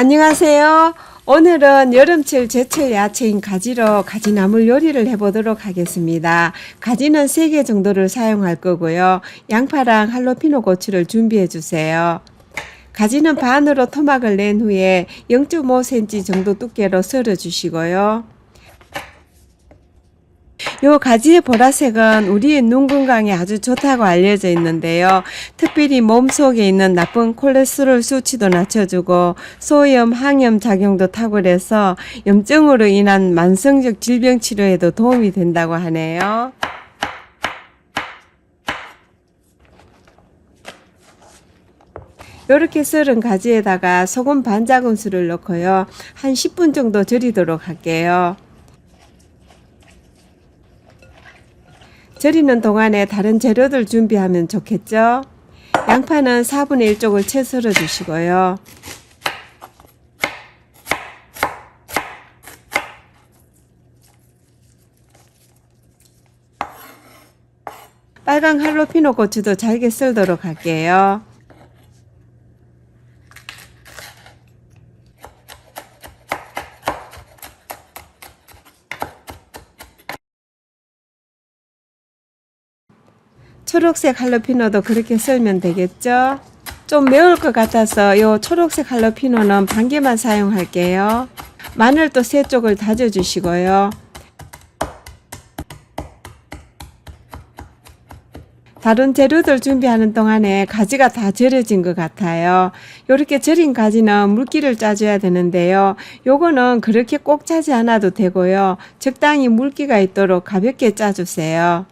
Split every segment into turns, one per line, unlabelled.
안녕하세요. 오늘은 여름철 제철 야채인 가지로 가지나물 요리를 해보도록 하겠습니다. 가지는 3개 정도를 사용할 거고요. 양파랑 할로피노 고추를 준비해 주세요. 가지는 반으로 토막을 낸 후에 0.5cm 정도 두께로 썰어 주시고요. 요 가지의 보라색은 우리의 눈 건강에 아주 좋다고 알려져 있는데요. 특별히 몸 속에 있는 나쁜 콜레스테롤 수치도 낮춰주고 소염, 항염 작용도 탁월해서 염증으로 인한 만성적 질병 치료에도 도움이 된다고 하네요. 이렇게 썰은 가지에다가 소금 반 작은술을 넣고요. 한 10분 정도 절이도록 할게요. 절이는 동안에 다른 재료들 준비하면 좋겠죠? 양파는 4분의 1쪽을 채 썰어 주시고요. 빨강 할로피노 고추도 잘게 썰도록 할게요. 초록색 할로피노도 그렇게 썰면 되겠죠? 좀 매울 것 같아서 요 초록색 할로피노는 반 개만 사용할게요. 마늘도 세 쪽을 다져 주시고요. 다른 재료들 준비하는 동안에 가지가 다 절여진 것 같아요. 이렇게 절인 가지는 물기를 짜줘야 되는데요. 요거는 그렇게 꼭 짜지 않아도 되고요. 적당히 물기가 있도록 가볍게 짜주세요.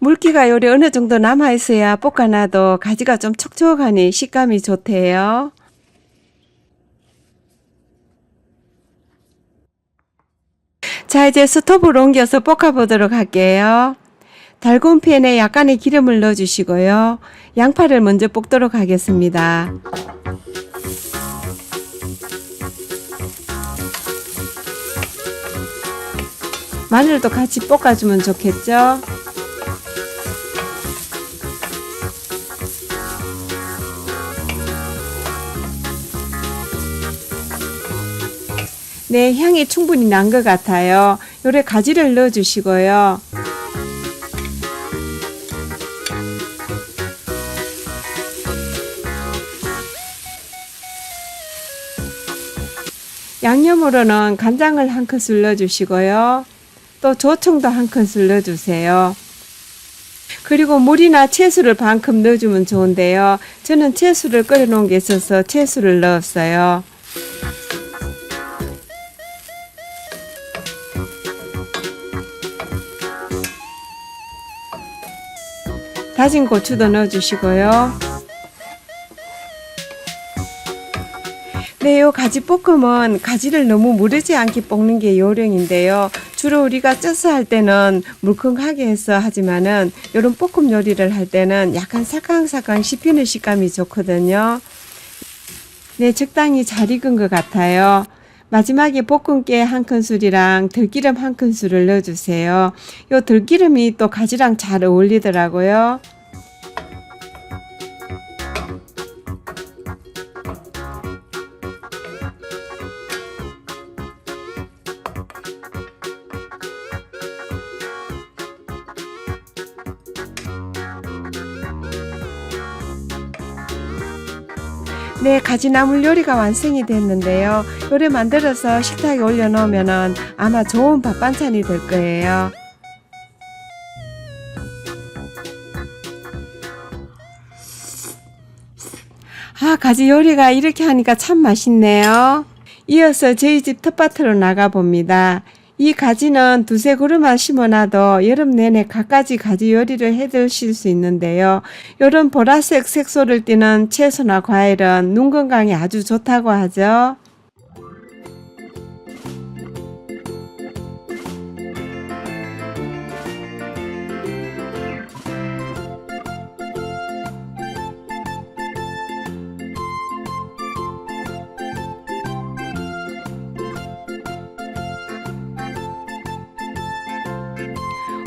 물기가 요리 어느 정도 남아 있어야 볶아놔도 가지가 좀 촉촉하니 식감이 좋대요. 자, 이제 스톱을 옮겨서 볶아보도록 할게요. 달군 팬에 약간의 기름을 넣어주시고요. 양파를 먼저 볶도록 하겠습니다. 마늘도 같이 볶아주면 좋겠죠? 네, 향이 충분히 난 것 같아요. 요래 가지를 넣어 주시고요. 양념으로는 간장을 한 큰술 넣어 주시고요. 또 조청도 한 큰술 넣어 주세요. 그리고 물이나 채수를 반컵 넣어주면 좋은데요. 저는 채수를 끓여 놓은 게 있어서 채수를 넣었어요. 다진 고추도 넣어주시고요. 네, 요 가지 볶음은 가지를 너무 무르지 않게 볶는 게 요령인데요. 주로 우리가 쪄서 할 때는 물컹하게 해서 하지만은 요런 볶음 요리를 할 때는 약간 사캉사캉 씹히는 식감이 좋거든요. 네, 적당히 잘 익은 것 같아요. 마지막에 볶음깨 한 큰술이랑 들기름 한 큰술을 넣어주세요. 요 들기름이 또 가지랑 잘 어울리더라고요. 네, 가지나물 요리가 완성이 됐는데요. 요리 만들어서 식탁에 올려놓으면 아마 좋은 밥 반찬이 될 거예요. 아, 가지 요리가 이렇게 하니까 참 맛있네요. 이어서 저희 집 텃밭으로 나가 봅니다. 이 가지는 두세 그루만 심어놔도 여름 내내 갖가지 가지 요리를 해 드실 수 있는데요. 요런 보라색 색소를 띠는 채소나 과일은 눈 건강에 아주 좋다고 하죠.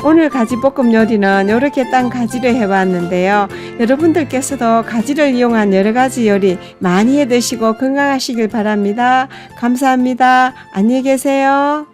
오늘 가지볶음 요리는 이렇게 딴 가지를 해봤는데요. 여러분들께서도 가지를 이용한 여러 가지 요리 많이 해 드시고 건강하시길 바랍니다. 감사합니다. 안녕히 계세요.